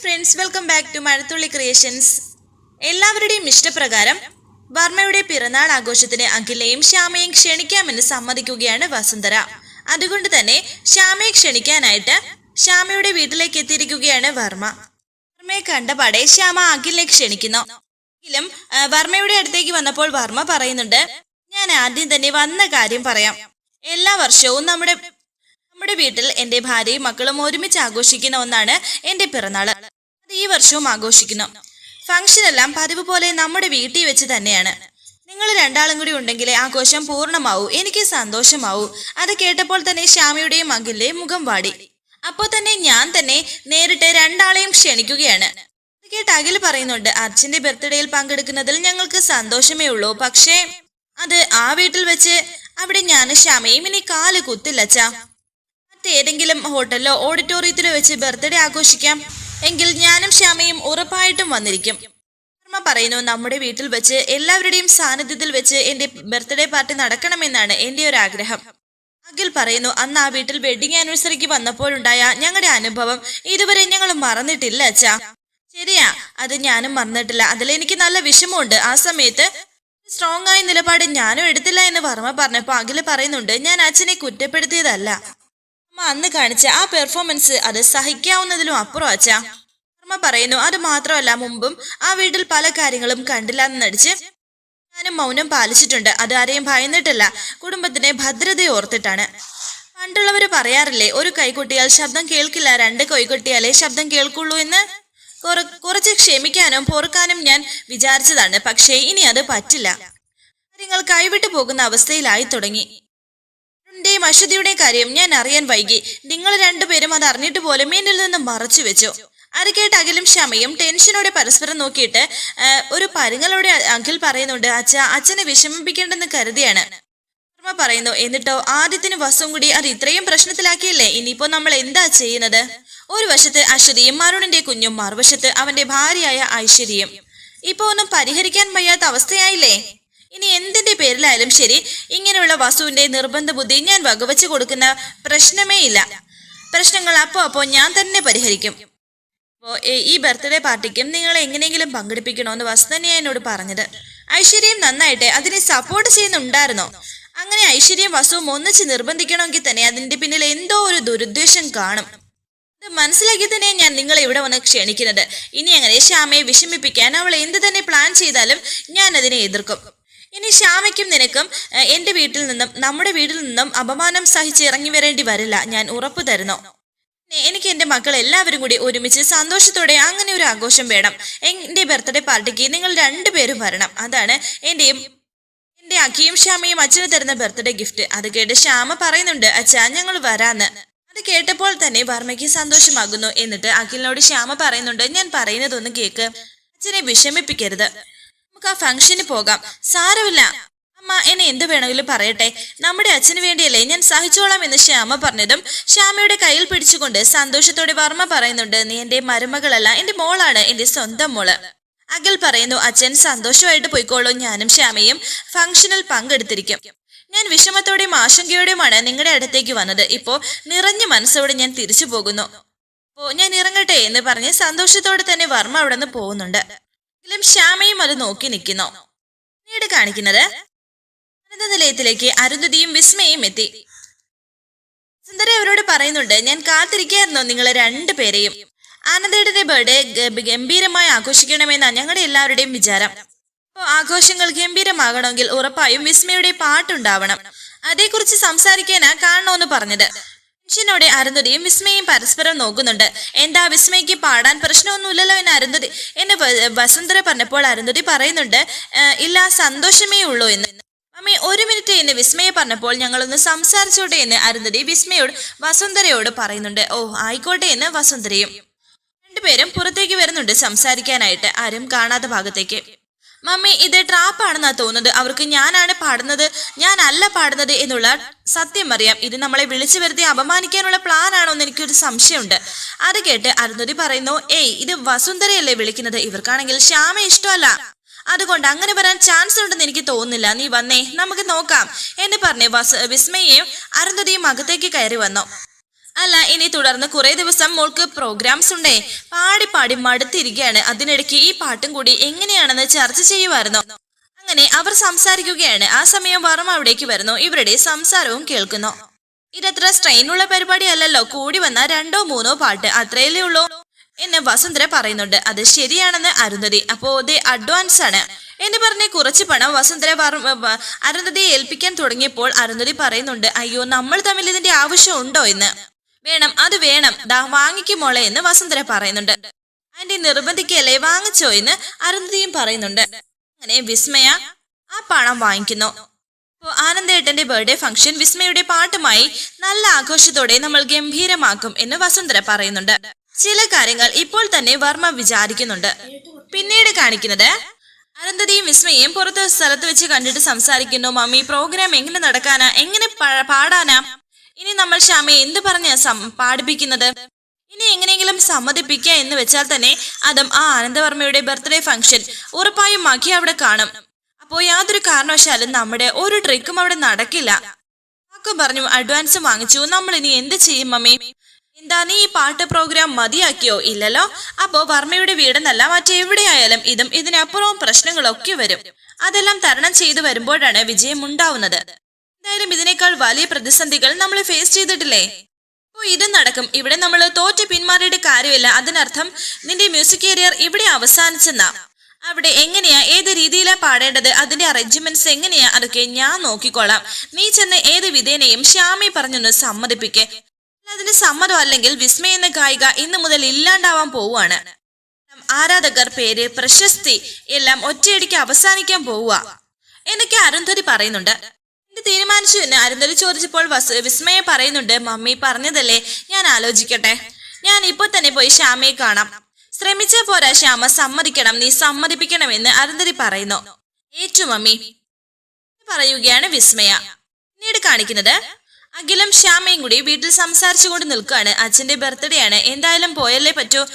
Friends welcome back to Mazhathulli creations എല്ലാവരുടെയും ഇഷ്ടപ്രകാരം വർമ്മയുടെ പിറന്നാൾ ആഘോഷത്തിന് അഖിലയും ശ്യാമയും ക്ഷണിക്കാമെന്ന് സമ്മതിക്കുകയാണ് വസുന്ധര. അതുകൊണ്ട് തന്നെ ശ്യാമയെ ക്ഷണിക്കാനായിട്ട് ശ്യാമയുടെ വീട്ടിലേക്ക് എത്തിയിരിക്കുകയാണ് വർമ്മ. വർമ്മയെ കണ്ടപാടെ ശ്യാമ അഖിലിനെ ക്ഷണിക്കുന്നു. എങ്കിലും വർമ്മയുടെ അടുത്തേക്ക് വന്നപ്പോൾ വർമ്മ പറയുന്നുണ്ട് ഞാൻ ആദ്യം തന്നെ വന്ന കാര്യം പറയാം. എല്ലാ വർഷവും നമ്മുടെ നമ്മുടെ വീട്ടിൽ എന്റെ ഭാര്യയും മക്കളും ഒരുമിച്ച് ആഘോഷിക്കുന്ന ഒന്നാണ് എന്റെ പിറന്നാൾ അത് ഈ വർഷവും ആഘോഷിക്കുന്നു. ഫംഗ്ഷൻ എല്ലാം പതിവ് പോലെ നമ്മുടെ വീട്ടിൽ വെച്ച് തന്നെയാണ്. നിങ്ങൾ രണ്ടാളും കൂടി ഉണ്ടെങ്കിലേ ആഘോഷം പൂർണമാവൂ എനിക്ക് സന്തോഷമാവൂ. അത് കേട്ടപ്പോൾ തന്നെ ശ്യാമയുടെയും അഖിലിന്റെയും മുഖം വാടി. അപ്പോൾ തന്നെ ഞാൻ തന്നെ നേരിട്ട് രണ്ടാളെയും ക്ഷണിക്കുകയാണ്. കേട്ട് അഖിൽ പറയുന്നുണ്ട് അച്ഛന്റെ ബർത്ത്ഡേയിൽ പങ്കെടുക്കുന്നതിൽ ഞങ്ങൾക്ക് സന്തോഷമേ ഉള്ളൂ. പക്ഷേ അത് ആ വീട്ടിൽ വെച്ച് അവിടെ ഞാൻ ശ്യാമയും ഇനി കാൽ കുത്തില്ലച്ചാ മറ്റേതെങ്കിലും ഹോട്ടലിലോ ഓഡിറ്റോറിയത്തിലോ വെച്ച് ബർത്ത്ഡേ ആഘോഷിക്കാം. എങ്കിൽ ഞാനും ശ്യാമയും ഉറപ്പായിട്ടും വന്നിരിക്കും. വർമ്മ പറയുന്നു നമ്മുടെ വീട്ടിൽ വെച്ച് എല്ലാവരുടെയും സാന്നിധ്യത്തിൽ വെച്ച് എന്റെ ബർത്ത്ഡേ പാർട്ടി നടക്കണമെന്നാണ് എന്റെ ഒരു ആഗ്രഹം. അഖിൽ പറയുന്നു അന്ന് ആ വീട്ടിൽ വെഡിങ് ആനിവേഴ്സറിക്ക് വന്നപ്പോഴുണ്ടായ ഞങ്ങളുടെ അനുഭവം ഇതുവരെ ഞങ്ങൾ മറന്നിട്ടില്ല അച്ഛാ. ശരിയാ അത് ഞാനും മറന്നിട്ടില്ല. അതിൽ എനിക്ക് നല്ല വിഷമമുണ്ട്. ആ സമയത്ത് സ്ട്രോങ് ആയ നിലപാട് ഞാനും എടുത്തില്ല എന്ന് വർമ്മ പറഞ്ഞപ്പോ അഖിൽ പറയുന്നുണ്ട് ഞാൻ അച്ഛനെ കുറ്റപ്പെടുത്തിയതല്ല. അമ്മ അന്ന് കാണിച്ച ആ പെർഫോമൻസ് അത് സഹിക്കാവുന്നതിലും അപ്പുറം അച്ഛാ. വർമ്മ പറയുന്നു അത് മാത്രമല്ല മുമ്പും ആ വീട്ടിൽ പല കാര്യങ്ങളും കണ്ടില്ല എന്ന് നടിച്ച് ഞാനും മൗനം പാലിച്ചിട്ടുണ്ട്. അത് ആരെയും ഭയന്നിട്ടല്ല. കുടുംബത്തിനെ ഭദ്രത ഓർത്തിട്ടാണ്. പണ്ടുള്ളവര് പറയാറില്ലേ ഒരു കൈകൊട്ടിയാൽ ശബ്ദം കേൾക്കില്ല രണ്ട് കൈകൊട്ടിയാലേ ശബ്ദം കേൾക്കുള്ളൂ എന്ന്. കുറ- കുറച്ച് ക്ഷമിക്കാനും പൊറുക്കാനും ഞാൻ വിചാരിച്ചതാണ് പക്ഷേ ഇനി അത് പറ്റില്ല. കാര്യങ്ങൾ കൈവിട്ടു പോകുന്ന അവസ്ഥയിലായി തുടങ്ങി. ന്റെയും അശ്വതിയുടെയും കാര്യം ഞാൻ അറിയാൻ വൈകി. നിങ്ങൾ രണ്ടുപേരും അത് അറിഞ്ഞിട്ട് പോലും എന്നിൽ നിന്ന് മറച്ചു വെച്ചു. അത് കേട്ട് അഖിലും ക്ഷമയും ടെൻഷനോടെ പരസ്പരം നോക്കിയിട്ട് ഒരു പരുങ്ങലോടെ അഖിൽ പറയുന്നുണ്ട് അച്ഛ അച്ഛനെ വിഷമിപ്പിക്കേണ്ടെന്ന് കരുതിയാണ്. ശർമ്മ പറയുന്നു എന്നിട്ടോ ആദ്യത്തിന് വസും കൂടി അത് ഇത്രയും പ്രശ്നത്തിലാക്കിയല്ലേ? ഇനിയിപ്പോ നമ്മൾ എന്താ ചെയ്യുന്നത്? ഒരു വശത്ത് അശ്വതിയും അരുണിന്റെ കുഞ്ഞും മറുവശത്ത് അവന്റെ ഭാര്യയായ ഐശ്വര്യയും. ഇപ്പൊ ഒന്നും പരിഹരിക്കാൻ വയ്യാത്ത അവസ്ഥയായില്ലേ? ഇനി എന്തിന്റെ പേരിലായാലും ശരി ഇങ്ങനെയുള്ള വസുവിന്റെ നിർബന്ധ ബുദ്ധി ഞാൻ വകവച്ചു കൊടുക്കുന്ന പ്രശ്നമേ ഇല്ല. പ്രശ്നങ്ങൾ അപ്പോ അപ്പോ ഞാൻ തന്നെ പരിഹരിക്കും. ഈ ബർത്ത്ഡേ പാർട്ടിക്കും നിങ്ങളെ എങ്ങനെയെങ്കിലും പങ്കെടുപ്പിക്കണമെന്ന് വസുതന്നെയാ എന്നോട് പറഞ്ഞത്. ഐശ്വര്യം നന്നായിട്ട് അതിനെ സപ്പോർട്ട് ചെയ്യുന്നുണ്ടായിരുന്നോ? അങ്ങനെ ഐശ്വര്യം വസുവും ഒന്നിച്ച് നിർബന്ധിക്കണമെങ്കിൽ തന്നെ അതിന്റെ പിന്നിൽ എന്തോ ഒരു ദുരുദ്ദേശം കാണും. ഇത് മനസ്സിലാക്കി തന്നെ ഞാൻ നിങ്ങളെ ഇവിടെ വന്ന് ക്ഷണിക്കുന്നത്. ഇനി അങ്ങനെ ശ്യാമയെ വിഷമിപ്പിക്കാൻ അവൾ എന്ത് തന്നെ പ്ലാൻ ചെയ്താലും ഞാൻ അതിനെ എതിർക്കും. ഇനി ശ്യാമയ്ക്കും നിനക്കും എന്റെ വീട്ടിൽ നിന്നും നമ്മുടെ വീട്ടിൽ നിന്നും അപമാനം സഹിച്ച് ഇറങ്ങി വരേണ്ടി വരില്ല ഞാൻ ഉറപ്പു തരുന്നു. എനിക്ക് എന്റെ മക്കൾ എല്ലാവരും കൂടി ഒരുമിച്ച് സന്തോഷത്തോടെ അങ്ങനെ ഒരു ആഘോഷം വേണം. എന്റെ ബർത്ത്ഡേ പാർട്ടിക്ക് നിങ്ങൾ രണ്ടുപേരും വരണം. അതാണ് എന്റെയും എന്റെ അഖിയും ശ്യാമയും അച്ഛന് തരുന്ന ബർത്ത്ഡേ ഗിഫ്റ്റ്. അത് കേട്ട് ശ്യാമ പറയുന്നുണ്ട് അച്ഛാ ഞങ്ങൾ വരാന്ന്. അത് കേട്ടപ്പോൾ തന്നെ വർമ്മയ്ക്ക് സന്തോഷമാകുന്നു. എന്നിട്ട് അഖിലിനോട് ശ്യാമ പറയുന്നുണ്ട് ഞാൻ പറയുന്നതൊന്ന് കേക്ക് അച്ഛനെ വിഷമിപ്പിക്കരുത്. നമുക്ക് ആ ഫംഗ്ഷന് പോകാം. സാരമില്ല. അമ്മ എന്നെ എന്ത് വേണമെങ്കിലും പറയട്ടെ. നമ്മുടെ അച്ഛന് വേണ്ടിയല്ലേ ഞാൻ സഹിച്ചോളാം എന്ന് ശ്യാമ പറഞ്ഞതും ശ്യാമയുടെ കയ്യിൽ പിടിച്ചുകൊണ്ട് സന്തോഷത്തോടെ വർമ്മ പറയുന്നുണ്ട് നീ എന്റെ മരുമകളല്ല എന്റെ മോളാണ് എന്റെ സ്വന്തം മോൾ. അഖൽ പറയുന്നു അച്ഛൻ സന്തോഷമായിട്ട് പോയിക്കോളൂ. ഞാനും ശ്യാമയും ഫംഗ്ഷനിൽ പങ്കെടുത്തിരിക്കും. ഞാൻ വിഷമത്തോടെയും ആശങ്കയോടെയുമാണ് നിങ്ങളുടെ അടുത്തേക്ക് വന്നത്. ഇപ്പോ നിറഞ്ഞ മനസ്സോടെ ഞാൻ തിരിച്ചു പോകുന്നു. ഓ ഞാൻ ഇറങ്ങട്ടെ എന്ന് പറഞ്ഞ് സന്തോഷത്തോടെ തന്നെ വർമ്മ അവിടെ നിന്ന് പോകുന്നുണ്ട്. എങ്കിലും ശ്യാമയും അത് നോക്കി നിൽക്കുന്നു. പിന്നീട് കാണിക്കുന്നത് അനന്ത നിലയത്തിലേക്ക് അരുന്ധതിയും വിസ്മയും എത്തി. സുന്ദര അവരോട് പറയുന്നുണ്ട് ഞാൻ കാത്തിരിക്കായിരുന്നു നിങ്ങളെ രണ്ടുപേരെയും ആനന്ദയുടെ ബർത്ത്ഡേ ഗംഭീരമായി ആഘോഷിക്കണമെന്നാണ് ഞങ്ങളുടെ എല്ലാവരുടെയും വിചാരം. അപ്പോൾ ആഘോഷങ്ങൾ ഗംഭീരമാകണമെങ്കിൽ ഉറപ്പായും വിസ്മയുടെ പാട്ടുണ്ടാവണം. അതേക്കുറിച്ച് സംസാരിക്കാനാ കാണണമെന്ന് പറഞ്ഞത്. ടെൻഷനോടെ അരുന്ധതിയും വിസ്മയും പരസ്പരം നോക്കുന്നുണ്ട്. എന്താ വിസ്മയ്ക്ക് പാടാൻ പ്രശ്നമൊന്നുമില്ലല്ലോ എന്ന് അരുന്ധതി. എന്നെ വസുന്ധര പറഞ്ഞപ്പോൾ അരുന്ധതി പറയുന്നുണ്ട് ഇല്ല സന്തോഷമേ ഉള്ളൂ എന്ന്. മമ്മി ഒരു മിനിറ്റ് എന്ന് വിസ്മയെ പറഞ്ഞപ്പോൾ ഞങ്ങളൊന്ന് സംസാരിച്ചോട്ടെ എന്ന് അരുന്ധതി വിസ്മയോട് വസുന്ധരയോട് പറയുന്നുണ്ട്. ഓ ആയിക്കോട്ടെ എന്ന് വസുന്ധരയും. രണ്ടുപേരും പുറത്തേക്ക് വരുന്നുണ്ട് സംസാരിക്കാനായിട്ട് ആരും കാണാത്ത ഭാഗത്തേക്ക്. മമ്മി ഇത് ട്രാപ്പാണെന്നാ തോന്നുന്നത്. അവർക്ക് ഞാനാണ് പാടുന്നത് ഞാനല്ല പാടുന്നത് എന്നുള്ള സത്യം അറിയാം. ഇത് നമ്മളെ വിളിച്ചു വരുത്തി അപമാനിക്കാനുള്ള പ്ലാൻ ആണോ എന്ന് എനിക്കൊരു സംശയമുണ്ട്. അത് കേട്ട് അരുന്ധതി പറയുന്നു ഏയ് ഇത് വസുന്ധരയല്ലേ വിളിക്കുന്നത്? ഇവർക്കാണെങ്കിൽ ശ്യാമ ഇഷ്ടമല്ല. അതുകൊണ്ട് അങ്ങനെ വരാൻ ചാൻസ് ഉണ്ടെന്ന് എനിക്ക് തോന്നുന്നില്ല. നീ വന്നേ നമുക്ക് നോക്കാം. എന്ന് പറഞ്ഞ് വസ് വിസ്മയെയും അരുന്ധതിയും അകത്തേക്ക് കയറി വന്നു. അല്ല ഇനി തുടർന്ന് കുറെ ദിവസം മോൾക്ക് പ്രോഗ്രാംസ് ഉണ്ടേ. പാടി പാടി മടുത്തിരിക്കുകയാണ്. അതിനിടയ്ക്ക് ഈ പാട്ടും കൂടി എങ്ങനെയാണെന്ന് ചർച്ച ചെയ്യുമായിരുന്നു. അങ്ങനെ അവർ സംസാരിക്കുകയാണ്. ആ സമയം വർമ്മ അവിടേക്ക് വരുന്നു. ഇവരുടെ സംസാരവും കേൾക്കുന്നു. ഇതത്ര സ്ട്രെയിനുള്ള പരിപാടി അല്ലല്ലോ കൂടി വന്ന രണ്ടോ മൂന്നോ പാട്ട് അത്രയല്ലേ ഉള്ളൂ എന്ന് വസുന്ധര പറയുന്നുണ്ട്. അത് ശരിയാണെന്ന് അരുന്ധതി. അപ്പോ ഇത് അഡ്വാൻസ് ആണ്. എന്ന് പറഞ്ഞ് കുറച്ച് പണം വസുന്ധര അരുന്ധതിയെ ഏൽപ്പിക്കാൻ തുടങ്ങിയപ്പോൾ അരുന്ധതി പറയുന്നുണ്ട് അയ്യോ നമ്മൾ തമ്മിൽ ഇതിന്റെ ആവശ്യം ഉണ്ടോ എന്ന്? വേണം അത് വേണം. ദാ വാങ്ങിക്കുമോളെ എന്ന് വസുന്ധര പറയുന്നുണ്ട്. ആന്റി നിർബന്ധിക്കല്ലേ? വാങ്ങിച്ചോ എന്ന് അരുന്ധതിയും പറയുന്നുണ്ട്. അങ്ങനെ വിസ്മയ ആ പണം വാങ്ങിക്കുന്നു. അപ്പോൾ ആനന്ദേട്ടന്റെ ബർത്ത്ഡേ ഫംഗ്ഷൻ വിസ്മയുടെ പാട്ടുമായി നല്ല ആഘോഷത്തോടെ നമ്മൾ ഗംഭീരമാക്കും എന്ന് വസുന്ധര പറയുന്നുണ്ട്. ചില കാര്യങ്ങൾ ഇപ്പോൾ തന്നെ വർമ്മ വിചാരിക്കുന്നുണ്ട്. പിന്നീട് കാണിക്കുന്നത് അനന്തതയും വിസ്മയും പുറത്തെ സ്ഥലത്ത് വെച്ച് കണ്ടിട്ട് സംസാരിക്കുന്നു. മമ്മി പ്രോഗ്രാം എങ്ങനെ നടക്കാനാ? എങ്ങനെ പാടാനാ? ഇനി നമ്മൾ ശ്യാമയെ എന്ത് പറഞ്ഞ പാടിപ്പിക്കുന്നത്? ഇനി എങ്ങനെയെങ്കിലും സമ്മതിപ്പിക്കുക എന്ന് വെച്ചാൽ തന്നെ അതും ആ ആനന്ദവർമ്മയുടെ ബർത്ത്ഡേ ഫംഗ്ഷൻ ഉറപ്പായും മഖി അവിടെ കാണും. അപ്പോ യാതൊരു കാരണവശാലും നമ്മുടെ ഒരു ട്രിക്കും അവിടെ നടക്കില്ല. ആക്കും പറഞ്ഞു അഡ്വാൻസ് വാങ്ങിച്ചു. നമ്മൾ ഇനി എന്ത് ചെയ്യും മമ്മി? എന്താ നീ ഈ പാട്ട് പ്രോഗ്രാം മതിയാക്കിയോ? ഇല്ലല്ലോ. അപ്പോ വർമ്മയുടെ വീടെന്നല്ല മറ്റെവിടെയായാലും ഇതും ഇതിനപ്പുറവും പ്രശ്നങ്ങളൊക്കെ വരും. അതെല്ലാം തരണം ചെയ്തു വരുമ്പോഴാണ് വിജയം ഉണ്ടാവുന്നത്. എന്തായാലും ഇതിനേക്കാൾ വലിയ പ്രതിസന്ധികൾ നമ്മൾ ഫേസ് ചെയ്തിട്ടില്ലേ? അപ്പോൾ ഇത് നടക്കും. ഇവിടെ നമ്മൾ തോറ്റ് പിന്മാറിയിട്ട് കാര്യമില്ല. അതിനർത്ഥം നിന്റെ മ്യൂസിക് കരിയർ ഇവിടെ അവസാനിച്ചെന്നാ. അവിടെ എങ്ങനെയാ? ഏത് രീതിയിലാ പാടേണ്ടത്? അതിന്റെ അറേഞ്ച്മെന്റ്സ് എങ്ങനെയാ? അതൊക്കെ ഞാൻ നോക്കിക്കോളാം. നീ ചെന്ന് ഏത് വിധേനയും ശ്യാമി പറഞ്ഞൊന്ന് സമ്മതിപ്പിക്കെ. അതിന് സമ്മതം അല്ലെങ്കിൽ വിസ്മയ എന്ന ഗായിക ഇന്നു മുതൽ ഇല്ലാണ്ടാവാൻ പോവുകയാണ്. ആരാധകർ പേര് പ്രശസ്തി എല്ലാം ഒറ്റയടിക്ക് അവസാനിക്കാൻ പോവുക. എന്നൊക്കെ അരുന്ധതി പറയുന്നുണ്ട്. തീരുമാനിച്ചു എന്ന് അരുന്ധതി ചോദിച്ചപ്പോൾ വസു വിസ്മയ പറയുന്നുണ്ട് മമ്മി പറഞ്ഞതല്ലേ? ഞാൻ ആലോചിക്കട്ടെ. ഞാൻ ഇപ്പൊ തന്നെ പോയി ശ്യാമയെ കാണാം. ശ്രമിച്ച പോരാ ശ്യാമ സമ്മതിക്കണം നീ സമ്മതിപ്പിക്കണമെന്ന് അരുന്ധതി പറയുന്നു. ഏറ്റു മമ്മി. പറയുകയാണ് വിസ്മയ. പിന്നീട് കാണിക്കുന്നത് അഖിലും ശ്യാമയും കൂടി വീട്ടിൽ സംസാരിച്ചുകൊണ്ട് നിൽക്കുകയാണ്. അച്ഛന്റെ ബർത്ത്ഡേ ആണ്. എന്തായാലും പോയല്ലേ പറ്റൂ?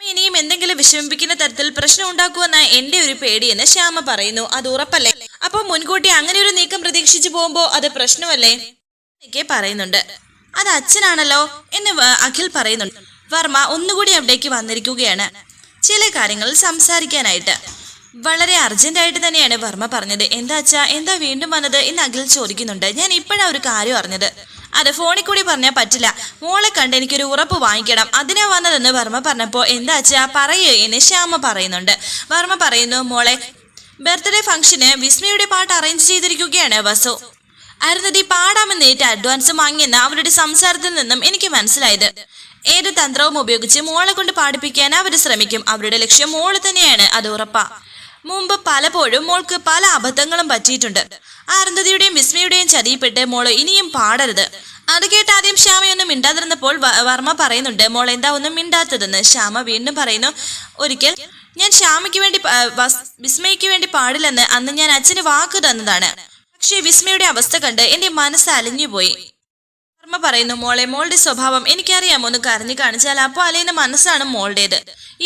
ഇനിയും എന്തെങ്കിലും വിഷമിപ്പിക്കുന്ന തരത്തിൽ പ്രശ്നം ഉണ്ടാക്കുമെന്ന എന്റെ ഒരു പേടിയെന്ന് ശ്യാമ പറയുന്നു. അത് ഉറപ്പല്ലേ? അപ്പൊ മുൻകൂട്ടി അങ്ങനെ ഒരു നീക്കം പ്രതീക്ഷിച്ചു പോകുമ്പോ അത് പ്രശ്നമല്ലേ? എന്നൊക്കെ പറയുന്നുണ്ട്. അത് അച്ഛനാണല്ലോ എന്ന് അഖിൽ പറയുന്നുണ്ട്. വർമ്മ ഒന്നുകൂടി അവിടേക്ക് വന്നിരിക്കുകയാണ്. ചില കാര്യങ്ങൾ സംസാരിക്കാനായിട്ട്. വളരെ അർജന്റായിട്ട് തന്നെയാണ് വർമ്മ പറഞ്ഞത്. എന്താ അച്ഛാ എന്താ വീണ്ടും വന്നത് എന്ന് അഖിൽ ചോദിക്കുന്നുണ്ട്. ഞാൻ ഇപ്പോഴാ ഒരു കാര്യം അറിഞ്ഞത്. അത് ഫോണിൽ കൂടി പറഞ്ഞാൽ പറ്റില്ല. മോളെ കണ്ട് എനിക്കൊരു ഉറപ്പ് വാങ്ങിക്കണം. അതിനാ വന്നതെന്ന് വർമ്മ പറഞ്ഞപ്പോൾ എന്താ അച്ഛാ പറയൂ എന്ന് ശ്യാമ പറയുന്നുണ്ട്. വർമ്മ പറയുന്നു മോളെ ബർത്ത്ഡേ ഫംഗ്ഷന് വിസ്മയുടെ പാട്ട് അറേഞ്ച് ചെയ്തിരിക്കുകയാണ് വസു. അരുന്ധതി പാടാമെന്നേറ്റ് അഡ്വാൻസ് വാങ്ങിയെന്ന് അവരുടെ സംസാരത്തിൽ നിന്നും എനിക്ക് മനസ്സിലായത്. ഏത് തന്ത്രവും ഉപയോഗിച്ച് മോളെ കൊണ്ട് പാടിപ്പിക്കാൻ അവർ ശ്രമിക്കും. അവരുടെ ലക്ഷ്യം മോൾ തന്നെയാണ് അത് ഉറപ്പാ. മുമ്പ് പലപ്പോഴും മോൾക്ക് പല അബദ്ധങ്ങളും പറ്റിയിട്ടുണ്ട്. അരുന്ധതിയുടെയും വിസ്മയുടെയും ചതിയിൽപ്പെട്ട് മോൾ ഇനിയും പാടരുത്. അത് കേട്ട് ആദ്യം ശ്യാമയൊന്നും മിണ്ടാതിരുന്നപ്പോൾ വർമ്മ പറയുന്നുണ്ട് മോൾ എന്താ ഒന്നും മിണ്ടാത്തതെന്ന്? ശ്യാമ വീണ്ടും പറയുന്നു ഒരിക്കൽ ഞാൻ ശ്യാമയ്ക്ക് വേണ്ടി വിസ്മയ്ക്ക് വേണ്ടി പാടില്ലെന്ന് അന്ന് ഞാൻ അച്ഛന് വാക്ക് തന്നതാണ്. പക്ഷേ വിസ്മയുടെ അവസ്ഥ കണ്ട് എന്റെ മനസ്സ് അലിഞ്ഞുപോയി. വർമ്മ പറയുന്നു മോളെ മോളുടെ സ്വഭാവം എനിക്കറിയാമോ? ഒന്ന് കരഞ്ഞു കാണിച്ചാൽ അപ്പോൾ അലയുന്ന മനസ്സാണ് മോളുടേത്.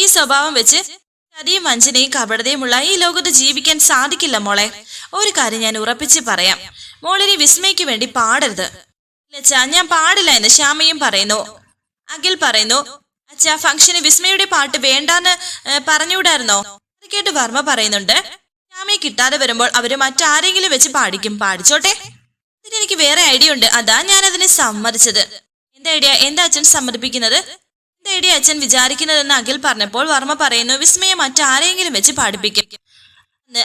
ഈ സ്വഭാവം വെച്ച് ചതിയും വഞ്ചനയും കപടതയുമുള്ള ഈ ലോകത്ത് ജീവിക്കാൻ സാധിക്കില്ല മോളെ. ഒരു കാര്യം ഞാൻ ഉറപ്പിച്ച് പറയാം. മോളിനി വിസ്മയ്ക്ക് വേണ്ടി പാടരുത്. അച്ഛാ ഞാൻ പാടില്ല എന്ന് ശ്യാമയും പറയുന്നു. അഖിൽ പറയുന്നു അച്ഛാ ഫംഗ്ഷന് വിസ്മയുടെ പാട്ട് വേണ്ടാന്ന് പറഞ്ഞുവിടായിരുന്നോ അത് കേട്ട് വർമ്മ പറയുന്നുണ്ട് ശ്യാമയെ കിട്ടാതെ വരുമ്പോൾ അവർ മറ്റാരെങ്കിലും വെച്ച് പാടിക്കും. പാടിച്ചോട്ടെ? അതിന് എനിക്ക് വേറെ ഐഡിയ ഉണ്ട്. അതാ ഞാൻ അതിനെ സമ്മതിച്ചത്. എന്താ ഐഡിയ? എന്താ അച്ഛൻ സമ്മതിപ്പിക്കുന്നത്? എന്താ അച്ഛൻ വിചാരിക്കുന്നതെന്ന് അഖിൽ പറഞ്ഞപ്പോൾ വർമ്മ പറയുന്നു വിസ്മയെ മറ്റാരെങ്കിലും വെച്ച് പാടിപ്പിക്കും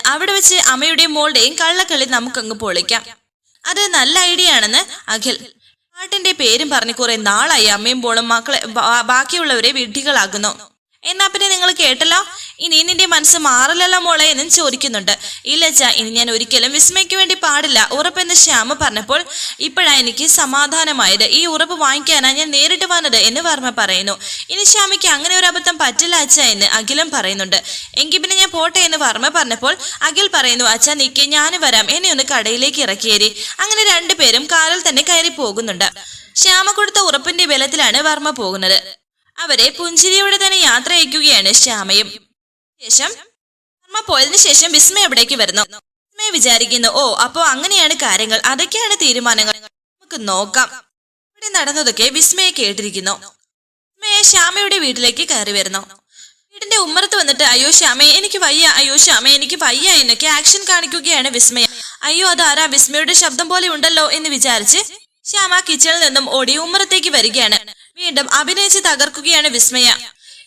അവിടെ വെച്ച് അമ്മയുടെയും മോളുടെയും കള്ളക്കളി നമുക്കങ്ങ് പൊളിക്കാം. അത് നല്ല ഐഡിയ ആണെന്ന് അഖിൽ പാട്ടിന്റെ പേരും പറഞ്ഞു കുറെ നാളായി അമ്മയും പോളും മക്കളെ ബാക്കിയുള്ളവരെ വിഡ്ഢികളാകുന്നു എന്നാ പിന്നെ നിങ്ങൾ കേട്ടല്ലോ? ഇനി നിന്റെ മനസ്സ് മാറില്ലല്ലോ മോളെ എന്നും ചോദിക്കുന്നുണ്ട്. ഇല്ല ചാ ഇനി ഞാൻ ഒരിക്കലും വിസ്മയ്ക്ക് വേണ്ടി പാടില്ല. ഉറപ്പെന്ന് ശ്യാമ പറഞ്ഞപ്പോൾ ഇപ്പോഴാ എനിക്ക് സമാധാനമായത്. ഈ ഉറപ്പ് വാങ്ങിക്കാനാ ഞാൻ നേരിട്ട് വന്നത് എന്ന് വർമ്മ പറയുന്നു. ഇനി ശ്യാമയ്ക്ക് അങ്ങനെ ഒരു അബദ്ധം പറ്റില്ല അച്ഛ എന്ന് അഖിലും പറയുന്നുണ്ട്. എങ്കിൽ പിന്നെ ഞാൻ പോട്ടെ എന്ന് വർമ്മ പറഞ്ഞപ്പോൾ അഖിൽ പറയുന്നു അച്ഛ നിക്ക് ഞാൻ വരാം. എന്നെ ഒന്ന് കടയിലേക്ക് ഇറക്കിയേരി. അങ്ങനെ രണ്ടുപേരും കാറിൽ തന്നെ കയറി പോകുന്നുണ്ട്. ശ്യാമ കൊടുത്ത ഉറപ്പിന്റെ ബലത്തിലാണ് വർമ്മ പോകുന്നത്. അവരെ പുഞ്ചിരിയോടെ തന്നെ യാത്ര അയക്കുകയാണ് ശ്യാമയും. ശേഷം വർമ്മ പോയതിനു ശേഷം വിസ്മയ അവിടേക്ക് വരുന്നു. വിസ്മയ വിചാരിക്കുന്നു ഓ അപ്പോ അങ്ങനെയാണ് കാര്യങ്ങൾ. അതൊക്കെയാണ് തീരുമാനങ്ങൾ. നമുക്ക് നോക്കാം. ഇവിടെ നടന്നതൊക്കെ വിസ്മയെ കേട്ടിരിക്കുന്നു. വിസ്മയ ശ്യാമയുടെ വീട്ടിലേക്ക് കയറി വരുന്നു. വീടിന്റെ ഉമ്മറത്ത് വന്നിട്ട് അയ്യോ ശ്യാമേ എനിക്ക് വയ്യ. അയ്യോ ശ്യാമേ എനിക്ക് വയ്യ എന്നൊക്കെ ആക്ഷൻ കാണിക്കുകയാണ് വിസ്മയ. അയ്യോ അതാരാ? വിസ്മയുടെ ശബ്ദം പോലെ ഉണ്ടല്ലോ എന്ന് വിചാരിച്ച് ശ്യാമ കിച്ചണിൽ നിന്നും ഓടി ഉമ്മറത്തേക്ക് വരികയാണ്. വീണ്ടും അഭിനയിച്ച് തകർക്കുകയാണ് വിസ്മയ.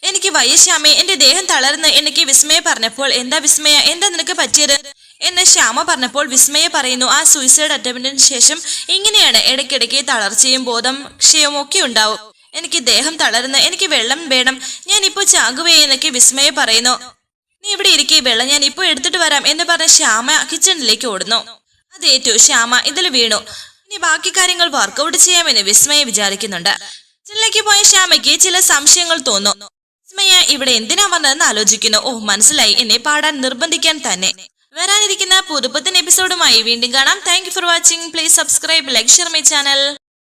എനിക്ക് വയ്യ ശ്യാമേ എന്റെ ദേഹം തളർന്ന് എനിക്ക് വിസ്മയ പറഞ്ഞപ്പോൾ എന്താ വിസ്മയ എന്താ നിനക്ക് പറ്റിയത്? എന്ന് ശ്യാമ പറഞ്ഞപ്പോൾ വിസ്മയ പറയുന്നു ആ സൂയിസൈഡ് അറ്റംപ്റ്റിന് ശേഷം ഇങ്ങനെയാണ് ഇടയ്ക്കിടയ്ക്ക് തളർച്ചയും ബോധം ക്ഷയവും ഒക്കെ ഉണ്ടാവും. എനിക്ക് ദേഹം തളർന്ന് എനിക്ക് വെള്ളം വേണം ഞാൻ ഇപ്പോൾ ചാകുവേ എന്നൊക്കെ വിസ്മയ പറയുന്നു. നീ ഇവിടെ ഇരിക്കേ വെള്ളം ഞാൻ ഇപ്പോൾ എടുത്തിട്ട് വരാം എന്ന് പറഞ്ഞ ശ്യാമ കിച്ചണിലേക്ക് ഓടുന്നു. അതേറ്റു ശ്യാമ ഇതിൽ വീണു. ഇനി ബാക്കി കാര്യങ്ങൾ വർക്കൗട്ട് ചെയ്യാമെന്ന് വിസ്മയ വിചാരിക്കുന്നുണ്ട്. കിച്ചണിലേക്ക് പോയ ശ്യാമയ്ക്ക് ചില സംശയങ്ങൾ തോന്നുന്നു. വിസ്മയ ഇവിടെ എന്തിനാ വന്നതെന്ന് ആലോചിക്കുന്നു. ഓ മനസ്സിലായി. എന്നെ പാടാൻ നിർബന്ധിക്കാൻ തന്നെ. വരാനിരിക്കുന്ന പുതുപ്പത്തിൻ എപ്പിസോഡുമായി വീണ്ടും കാണാം. Thank for watching please subscribe like share my channel